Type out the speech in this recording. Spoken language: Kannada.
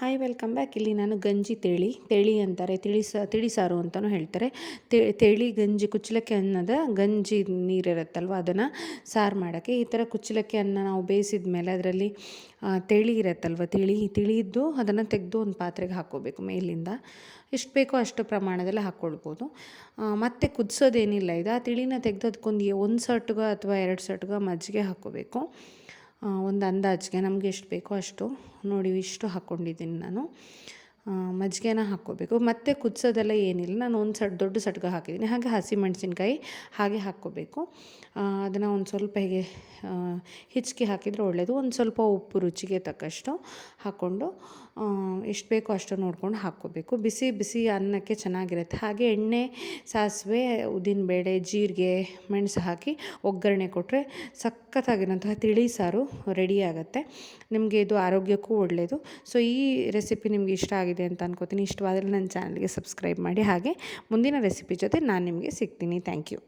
ಹಾಯ್ ವೆಲ್ಕಮ್ ಬ್ಯಾಕ್ ಇಲ್ಲಿ ನಾನು ಗಂಜಿ ತೇಳಿ ತೇಳಿ ಅಂತಾರೆ, ತಿಳಿಸ, ತಿಳಿಸಾರು ತಿಳಿ ಸಾರು ಅಂತಲೂ ಹೇಳ್ತಾರೆ ತೇಳಿ ಗಂಜಿ ಕುಚ್ಚಲಕ್ಕಿ ಅನ್ನದ ಗಂಜಿ ನೀರಿರುತ್ತಲ್ವ, ಅದನ್ನು ಸಾರು ಮಾಡೋಕ್ಕೆ. ಈ ಥರ ಕುಚ್ಚಲಕ್ಕಿ ಅನ್ನ ನಾವು ಬೇಯಿಸಿದ ಮೇಲೆ ಅದರಲ್ಲಿ ತಿಳಿ ಇರುತ್ತಲ್ವ, ತಿಳಿ ತಿಳಿದ್ದು ಅದನ್ನು ತೆಗೆದು ಒಂದು ಪಾತ್ರೆಗೆ ಹಾಕ್ಕೋಬೇಕು ಮೇಲಿಂದ. ಎಷ್ಟು ಬೇಕೋ ಅಷ್ಟು ಪ್ರಮಾಣದಲ್ಲಿ ಹಾಕ್ಕೊಳ್ಬೋದು. ಮತ್ತು ಕುದಿಸೋದೇನಿಲ್ಲ ಇದು. ಆ ತಿಳಿನ ತೆಗೆದು ಅದಕ್ಕೊಂದು ಒಂದು ಸಟ್ಗ ಅಥವಾ ಎರಡು ಸಟ್ಗ ಮಜ್ಜಿಗೆ ಹಾಕ್ಕೋಬೇಕು. ಒಂದು ಅಂದಾಜಿಗೆ ನಮಗೆ ಎಷ್ಟು ಬೇಕೋ ಅಷ್ಟು ನೋಡಿ ಇಷ್ಟು ಹಾಕ್ಕೊಂಡಿದ್ದೀನಿ ನಾನು. ಮಜ್ಜಿಗೆನ ಹಾಕ್ಕೋಬೇಕು. ಮತ್ತು ಕುದಿಸೋದೆಲ್ಲ ಏನಿಲ್ಲ. ನಾನು ಒಂದು ಸಟ್ ದೊಡ್ಡ ಸಟ್ಗ ಹಾಕಿದ್ದೀನಿ ಹಾಗೆ ಹಸಿಮೆಣಸಿನ್ಕಾಯಿ ಹಾಗೆ ಹಾಕ್ಕೋಬೇಕು. ಅದನ್ನು ಒಂದು ಸ್ವಲ್ಪ ಹೀಗೆ ಹಿಚ್ಕಿ ಹಾಕಿದರೆ ಒಳ್ಳೆಯದು ಒಂದು ಸ್ವಲ್ಪ ಉಪ್ಪು ರುಚಿಗೆ ತಕ್ಕಷ್ಟು ಹಾಕ್ಕೊಂಡು ಎಷ್ಟು ಬೇಕೋ ಅಷ್ಟು ನೋಡ್ಕೊಂಡು ಹಾಕ್ಕೋಬೇಕು. ಬಿಸಿ ಬಿಸಿ ಅನ್ನಕ್ಕೆ ಚೆನ್ನಾಗಿರುತ್ತೆ. ಹಾಗೆ ಎಣ್ಣೆ, ಸಾಸಿವೆ ಉದ್ದಿನಬೇಳೆ ಜೀರಿಗೆ, ಮೆಣಸು ಹಾಕಿ ಒಗ್ಗರಣೆ ಕೊಟ್ಟರೆ ಸಖತ್ತಾಗಿರೋಂತಹ ತಿಳಿ ಸಾರು ರೆಡಿ ನಿಮಗೆ ಇದು ಆರೋಗ್ಯಕ್ಕೂ ಒಳ್ಳೆಯದು ಸೊ ಈ ರೆಸಿಪಿ ನಿಮಗೆ ಇಷ್ಟ ಆಗಿದೆ ಅಂತ ಅನ್ಕೋತೀನಿ. ಇಷ್ಟವಾದರೆ ನನ್ನ ಚಾನಲ್ಗೆ ಸಬ್ಸ್ಕ್ರೈಬ್ ಮಾಡಿ. ಹಾಗೆ ಮುಂದಿನ ರೆಸಿಪಿ ಜೊತೆ ನಾನು ನಿಮಗೆ ಸಿಗ್ತೀನಿ. Thank you